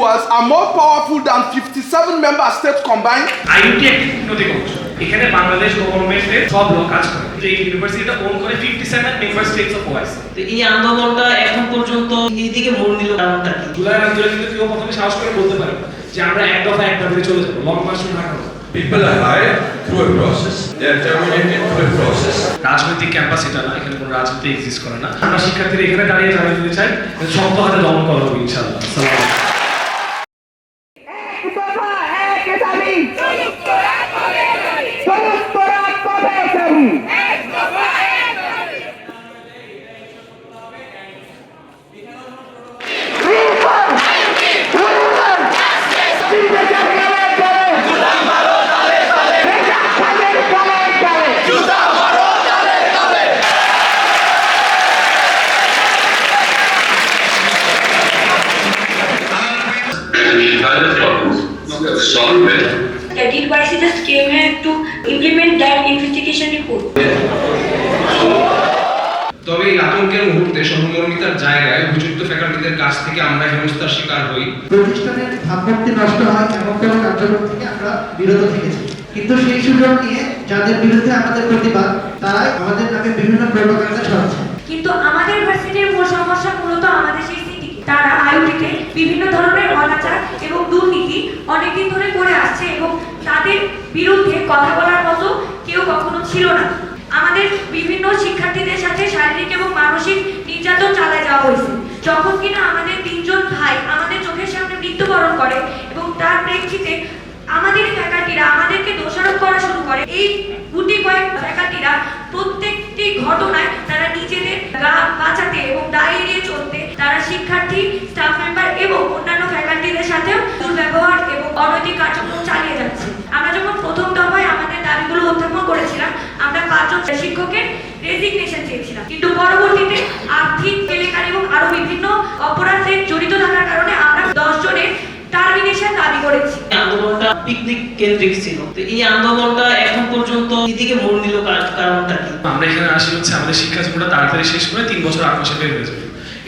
individuals are more powerful than 57 member states combined? আইনটি একটি উন্নতি কমিশন এখানে বাংলাদেশ গভর্নমেন্টের সব লোক কাজ করে। যে এই ইউনিভার্সিটিটা ওন করে fifty seven member states of wise তো এই আন্দোলনটা এখন পর্যন্ত এইদিকে মোড় নিল কারণটা কি? জুলাই আন্দোলনে কিন্তু কেউ প্রথমে সাহস করে বলতে পারে না যে আমরা এক দফা এক দাবিতে চলে যাব। লং মার্চ না। করব People are hired through a process. They are terminated through a process. রাজনৈতিক ক্যাম্পাস এটা না এখানে কোনো রাজনীতি এক্সিস্ট করে না। আমরা শিক্ষার্থীরা এখানে দাঁড়িয়ে জানিয়ে দিতে চাই শক্ত হাতে দমন করা হবে ইনশাআল্লাহ। তবে এই আতঙ্কের মুহূর্তে সহমর্মিতার জায়গায় অভিযুক্ত ফ্যাকাল্টিদের কাছ থেকে আমরা হেনস্থার শিকার হই। প্রতিষ্ঠানের ভাবমূর্তি নষ্ট হয় এমন কোনো কার্যক্রম থেকে আমরা বিরত থেকেছি। কিন্তু সেই সুযোগ নিয়ে যাদের বিরুদ্ধে আমাদের প্রতিবাদ তারাই আমাদের নামে বিভিন্ন প্রোপাগান্ডা ছড়াচ্ছে কিন্তু আমাদের ভার্সিটির মূল সমস্যা মূলত আমাদের সেই সিটি তারা আইওটিতে বিভিন্ন ধরনের অনাচার এবং দুর্নীতি অনেকদিন ধরে করে আসছে এবং তাদের বিরুদ্ধে কথা বলার মতো কেউ কখনো ছিল না আমাদের বিভিন্ন শিক্ষার্থীদের সাথে শারীরিক এবং মানসিক নির্যাতন চালায় যাওয়া হয়েছে যখন কিনা আমাদের তিনজন ভাই আমাদের চোখের সামনে মৃত্যুবরণ করে এবং তার প্রেক্ষিতে আমাদের ফ্যাকাল্টিরা আমাদেরকে দোষারোপ করা শুরু করে। এই গুটি কয়েক ফ্যাকাল্টিরা প্রত্যেকটি ঘটনায় তারা নিজেদের গা বাঁচাতে এবং দায় এড়িয়ে চলতে তারা শিক্ষার্থী স্টাফ মেম্বার এবং অন্যান্য ফ্যাকাল্টিদের সাথেও দুর্ব্যবহার এবং অনৈতিক কার্যক্রম চালিয়ে যাচ্ছে। আমরা যখন প্রথম দফায় কেন্দ্রিক ছিল। তো এই আন্দোলনটা এখন পর্যন্ত এইদিকে মোড় নিল কারণটা কি? আমরা এখানে আসি হচ্ছে আমাদের শিক্ষা জীবনটা তাড়াতাড়ি শেষ করে তিন বছর আট মাসে বের হয়ে যাবে।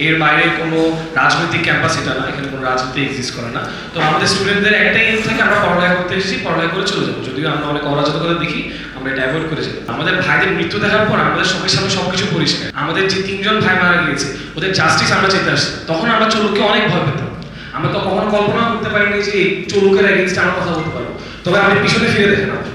এর বাইরে কোনো রাজনৈতিক ক্যাম্পাস এটা না, এখানে কোনো রাজনীতি এক্সিস্ট করে না। তো আমাদের স্টুডেন্টদের একটাই এম থাকে, আমরা পড়ালেখা করতে এসেছি, পড়ালেখা করে চলে যাব। যদিও আমরা অনেক অরাজকতা দেখি, আমরা অ্যাভয়েড করে যাই আমাদের ভাইদের মৃত্যু দেখার পর আমাদের সঙ্গে সামনে সবকিছু পরিষ্কার। আমাদের যে তিনজন ভাই মারা গিয়েছে, ওদের জাস্টিস আমরা চেতে আসছি। তখন আমরা চলুককে অনেক ভয় পেতাম। আমরা তো কখনো কল্পনা করতে পারিনি যে চলুকের এগেনস্টে আমরা কথা বলতে পারব। তবে আপনি পিছনে ফিরে আপনি।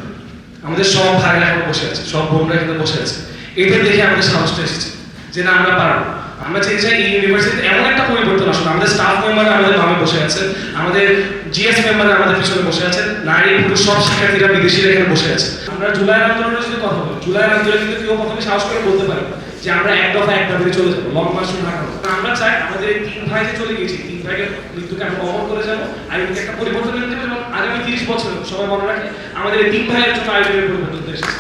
আমাদের সব ভাইরা এখন বসে আছে, সব বোনরা এখানে বসে আছে। এদের দেখে আমাদের সাহসটা এসেছে যে না, আমরা পারব আমরা চেয়ে চাই এই ইউনিভার্সিটিতে এমন একটা পরিবর্তন আসলে আমাদের স্টাফ মেম্বার আমাদের নামে বসে আছে, আমাদের জিএস মেম্বার আমাদের পিছনে বসে আছে, নারী, পুরুষ, সব শিক্ষার্থীরা, বিদেশিরা এখানে বসে আছে। আমরা জুলাই আন্দোলনের যদি কথা বলি। জুলাই আন্দোলনে কিন্তু কেউ প্রথমে সাহস করে বলতে পারে যে আমরা এক দফা এক দাবিতে চলে যাব লং মার্চ শুরু না করব আমরা চাই আমাদের এই তিন ভাই যে চলে গেছি তিন ভাইকে মৃত্যুকে আমরা অমর করে যাব আইনকে একটা পরিবর্তন এনে দেবো এবং আগামী তিরিশ বছর সবাই মনে রাখে আমাদের এই তিন ভাইয়ের জন্য আইনের পরিবর্তন এসেছে।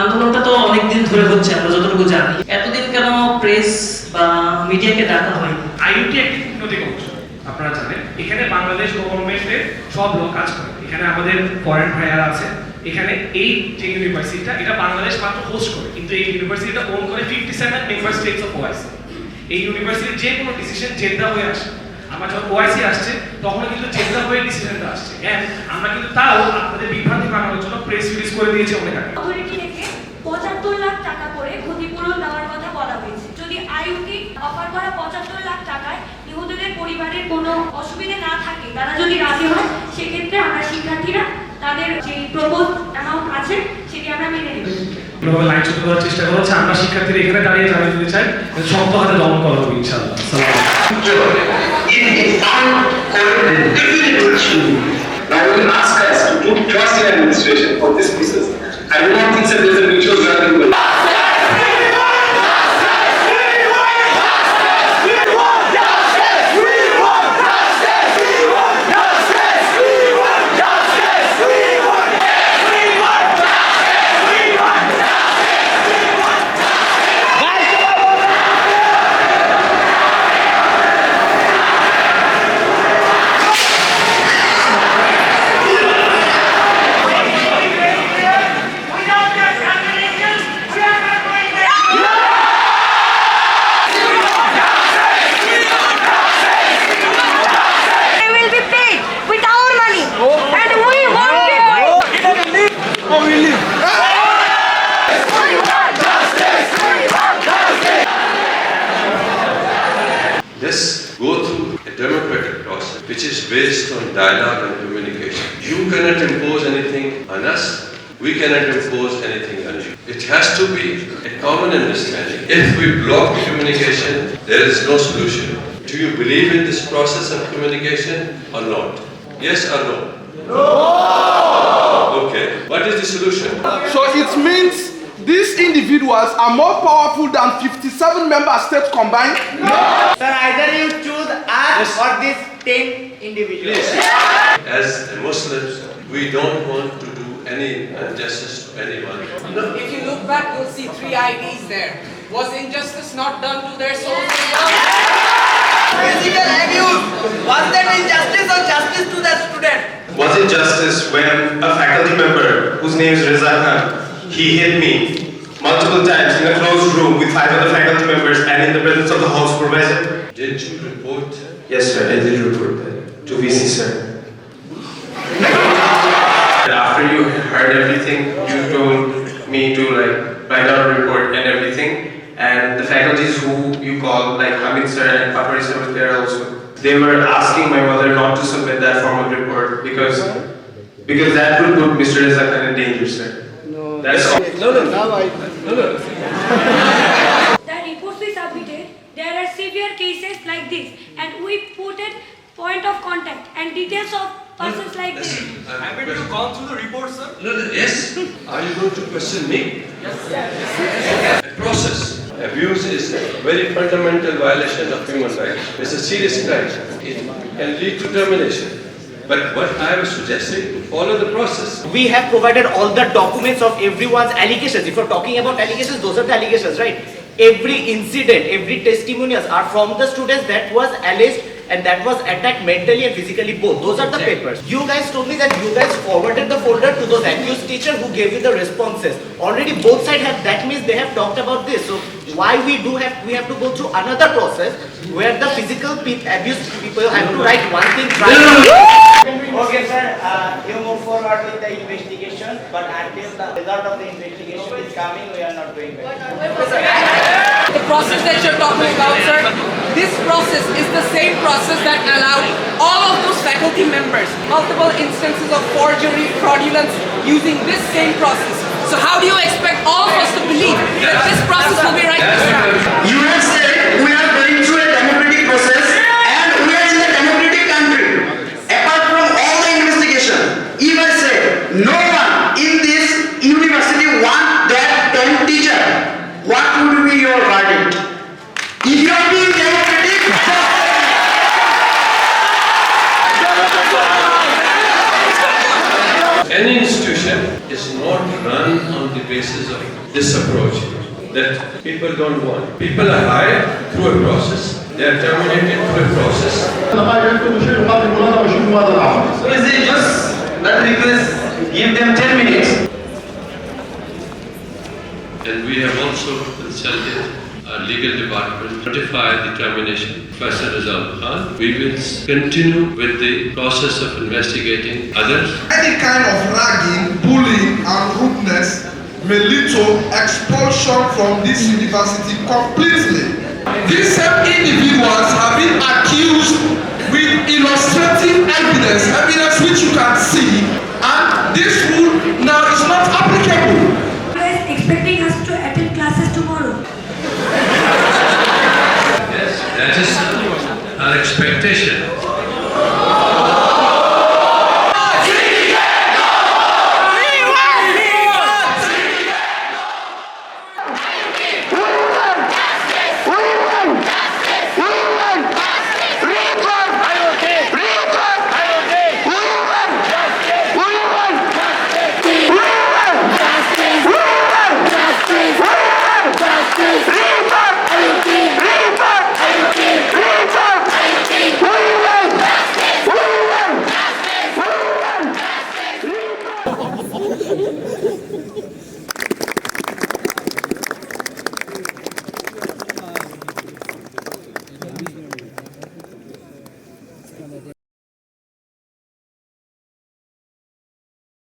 আন্দোলনটা তো অনেকদিন ধরে হচ্ছে আমরা যতটুকু জানি। এতদিন কেন প্রেস বা মিডিয়াকে ডাকা হয়নি? আইনটি একটি উন্নতি কমিশন আপনারা জানেন। এখানে বাংলাদেশ গভর্নমেন্টের সব লোক কাজ করে। এখানে আমাদের ফরেন ভাইয়ার আছে এখানে এই যে ইউনিভার্সিটিটা এটা বাংলাদেশ মাত্র হোস্ট করে, কিন্তু এই ইউনিভার্সিটিটা ওন করে fifty seven member states of wise এই ইউনিভার্সিটির যে কোনো ডিসিশন জেদ্দা হয়ে আসে। আমার যখন ওআইসি আসছে তখন কিন্তু জেদ্দা হয়ে ডিসিশনটা আসছে। And আমরা কিন্তু তাও আপনাদের বিভ্রান্তি বানানোর জন্য প্রেস রিলিজ করে দিয়েছি অনেক আগে পঁচাত্তর লাখ টাকা করে ক্ষতিপূরণ দেওয়ার কথা বলা হয়েছে। যদি আইউটি অফার করা পঁচাত্তর লাখ টাকায় নিহতদের পরিবারের কোনো অসুবিধে না থাকে তারা যদি রাজি হয় সেক্ষেত্রে আমরা শিক্ষার্থীরা তাদের যে প্রপোজ অ্যামাউন্ট আছে সেটি আমরা মেনে নেব এভাবে লাইন চুক্তি করার চেষ্টা করা হচ্ছে আমরা শিক্ষার্থীরা এখানে দাঁড়িয়ে জানিয়ে দিতে চাই শক্ত হাতে দমন করা হবে ইনশাআল্লাহ ask us to trust in administration for process. I do not think that there is a mutual gratitude. Based on dialogue and communication. You cannot impose anything on us. We cannot impose anything on you. It has to be a common understanding. If we block communication, there is no solution. Do you believe in this process of communication or not? Yes or no? No! Okay. What is the solution? So it means these individuals are more powerful than 57 member states combined. No. Sir, either you choose us or these 10 individuals. As Muslims, we don't want to do any injustice to anyone. If you look back, you'll see three IDs there. Was injustice not done to their souls? Physical abuse. Was that injustice or justice to the student? Was it justice when a faculty member whose name is Reza Khan, he hit me multiple times in a closed room with five other faculty members and in the presence of the hall supervisor? Didn't you report? Yes, sir, I did report that to VC, sir. After you heard everything, you told me to like write down a report and everything. And the faculties who you called, like Hamid sir and Papari sir was there also. They were asking my mother not to submit that form of report because because that would put Mr. Reza Khan in danger, sir. No. That's all. No, no, no. No, no. The reports we submitted, there are severe cases like this, and we put a point of contact and details of persons like this. Haven't you gone through the report, sir? No, no, yes. Are you going to question me? Yes. A process. Abuse is a very fundamental violation of human rights. It's a serious crime. It can lead to termination. But what I was suggesting, to follow the process. We have provided all the documents of everyone's allegations. If you're talking about allegations, those are the allegations, right? Every incident, every testimonials are from the students that was alleged and that was attacked mentally and physically both. Those are the papers. You guys told me that you guys forwarded the folder to those accused teacher who gave you the responses. Already both sides have, that means they have talked about this. So why we do have, we have to go through another process where the physical pe- abused people have to write one thing, try Okay, sir, uh, you move forward with the investigation, but until the result of the investigation is coming, we are not doing that. The process that you're talking about, sir, this process is the same process that allowed all of those faculty members multiple instances of forgery, fraudulence using this same process. So how do you expect all of us to believe that this process will be right this time? You have said we are going through a democratic process and we are in a democratic country. Apart from all the investigation, if I say no one in this university want that 10 teacher, what would be your verdict? If you are being democratic, Any institution is not run on the basis of this approach that people don't want. People are hired through a process, they are terminated through a process. So is it just that request, give them 10 minutes? And we have also our legal department, notify the termination, Professor Rizal Khan. We will continue with the process of investigating others. Any kind of ragging, bullying, and rudeness may lead to expulsion from this university completely. These same individuals have been accused with illustrative evidence, evidence which you can see, and this rule now is not applicable.